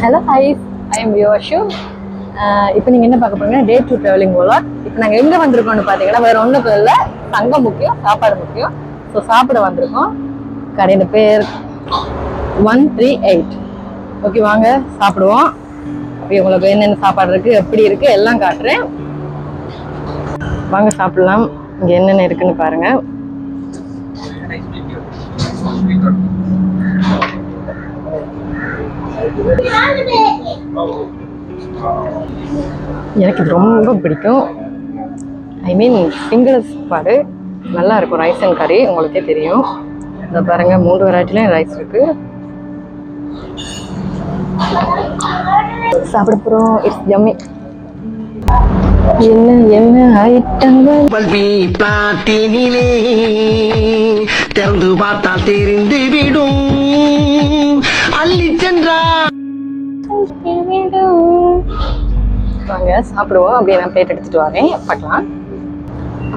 Hello hi I am யோஷு இப்போ நீங்கள் என்ன பார்க்க போறீங்கன்னா டே டூ ட்ராவலிங் போகலாம் இப்போ நாங்கள் எங்கே வந்திருக்கோம்னு பார்த்தீங்கன்னா வேற ஒன்றும் இல்லை. தங்கம் முக்கியம் சாப்பாடு முக்கியம். ஸோ சாப்பிட வந்திருக்கோம். கடையின் பேர் ஒன் த்ரீ எயிட் ஓகே வாங்க சாப்பிடுவோம். அப்படி உங்களுக்கு என்னென்ன சாப்பாடு இருக்கு எப்படி இருக்கு எல்லாம் காட்டுறேன். வாங்க சாப்பிடலாம். இங்கே என்னென்ன இருக்குன்னு பாருங்க. எனக்கு இது ரொம்ப பிடிக்கும். ஐ மீன் சிங்கிள் சாப்பாடு நல்லா இருக்கும் ரைஸ் அண்ட் கறி உங்களுக்கே தெரியும். இதை பாருங்க மூன்று வெரைட்டிலையும் ரைஸ் இருக்கு. சாப்பிட போகிறோம் இட்ஸ் ஜம்மி என்ன என்ன ஐட்டங்கள் பல்பி பிளாட்டினிலே திறந்து பார்த்தால் தெரிந்து விடும். அள்ளி சென்றா வாங்க சாப்பிடுவோம். அப்படியே நான் பிளேட் எடுத்துட்டு வரேன். பார்க்கலாம்.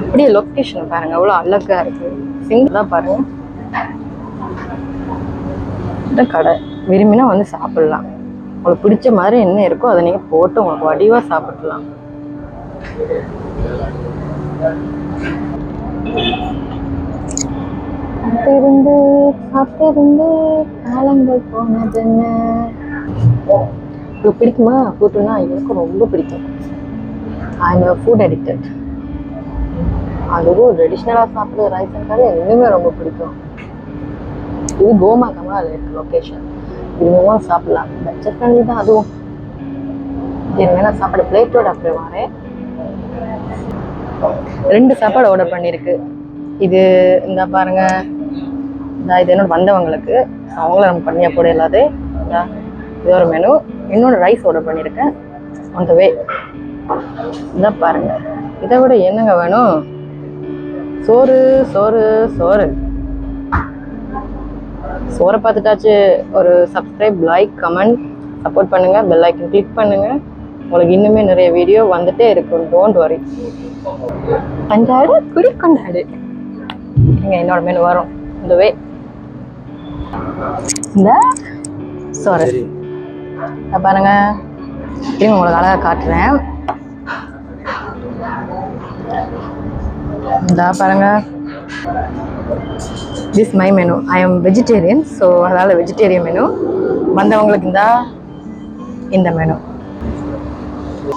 அப்படியே லொக்கேஷன் பாருங்க அவ்வளோ அழகா இருக்கு. சிங்கிளா பாருங்க. இந்த கடை. விரும்பினா வந்து சாப்பிடலாம். உங்களுக்கு பிடிச்ச மாதிரி என்ன இருக்கோ அதை நீங்கள் போட்டு உங்களுக்கு வடிவாக சாப்பிடலாம். காத்திருந்து காத்திருந்து காலங்கள் போனதுன்னு? உங்களுக்கு பிடிக்குமா? ஃபுட்டுனா எனக்கு ரொம்ப பிடிக்கும். ஐ எம் ஃபுட் அடிக்டட் அதுவும் ட்ரெடிஷ்னலாக சாப்பிட்ற ரைஸ் அண்ட் கறி இன்னுமே ரொம்ப பிடிக்கும். இது கோமா கமல் இருக்கு லொக்கேஷன் இதுவும் சாப்பிடலாம். பட்ஜெட் ஃப்ரெண்ட்லி தான் அதுவும். என் மேலே சாப்பாடு பிளேட்டோட அப்படி வரேன். ரெண்டு சாப்பாடு ஆர்டர் பண்ணியிருக்கு இது இந்த பாருங்க. இந்த இது என்னோட வந்தவங்களுக்கு. அவங்கள நம்ம பண்ணியா போட இல்லாது. இது ஒரு மெனு இன்னொன்று ரைஸ் ஆர்டர் பண்ணியிருக்கேன் அந்த வே இதை பாருங்க. இதை விட என்னங்க வேணும்? சோறு சோறு சோறு. சோறை பார்த்துட்டாச்சு. ஒரு சப்ஸ்கிரைப் லைக் கமெண்ட் சப்போர்ட் பண்ணுங்க. பெல் ஐக்கன் கிளிக் பண்ணுங்க. உங்களுக்கு இன்னுமே நிறைய வீடியோ வந்துட்டே இருக்கும். டோன்ட் வரி பஞ்சாடு குறி கொண்டாடு. இங்க என்னோட மெனு வரும். இந்த வே இந்த. சோறு. இதை பாருங்க. திரும்ப உங்களுக்கு அழகா காட்டுறேன். இந்த பாருங்க. This my menu I am vegetarian so அதனால் வெஜிடேரியன் மெனு வந்தவங்களுக்கு இந்த இந்த மெனு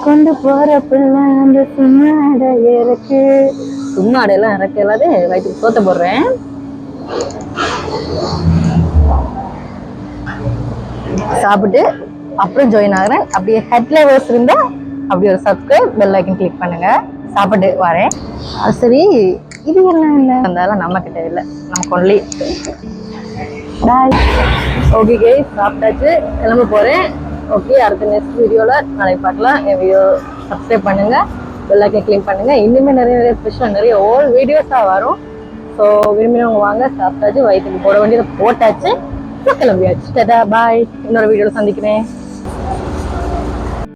கொண்டு போற பிள்ளை அந்த சும்மாடை இறக்கு சும்மாடையெல்லாம் இறக்கு இல்லாத வயிற்றுக்கு சோத்த போடுறேன். சாப்பிட்டு அப்புறம் ஜாயின் ஆகிறேன். அப்படியே ஹெட் வேர்ஸ் இருந்தால் அப்படி ஒரு சப்ஸ்கிரைப் பெல் ஐக்கன் கிளிக் பண்ணுங்க. சாப்பிட்டு வரேன். சரி. இது எல்லாம் இல்லை இருந்தாலும் நம்ம கிட்ட இல்லை. நமக்கு ஒன்லி பாய் ஓகே கே சாப்பிட்டாச்சு. கிளம்ப போகிறேன் ஓகே அடுத்த நெக்ஸ்ட் வீடியோவில் நாளைக்கு பார்க்கலாம். என் வீடியோ சப்ஸ்கிரைப் பண்ணுங்கள் பெல் ஐக்கன் கிளிக் இன்னுமே நிறைய நிறைய ஸ்பெஷல் நிறைய ஓல் வீடியோஸாக வரும். ஸோ விரும்பினவங்க வாங்க. சாப்பிட்டாச்சு. வயிற்றுக்கு போட வேண்டியதை போட்டாச்சு. கிளம்பியாச்சு. டடா பாய் இன்னொரு வீடியோவில் சந்திக்கிறேன்.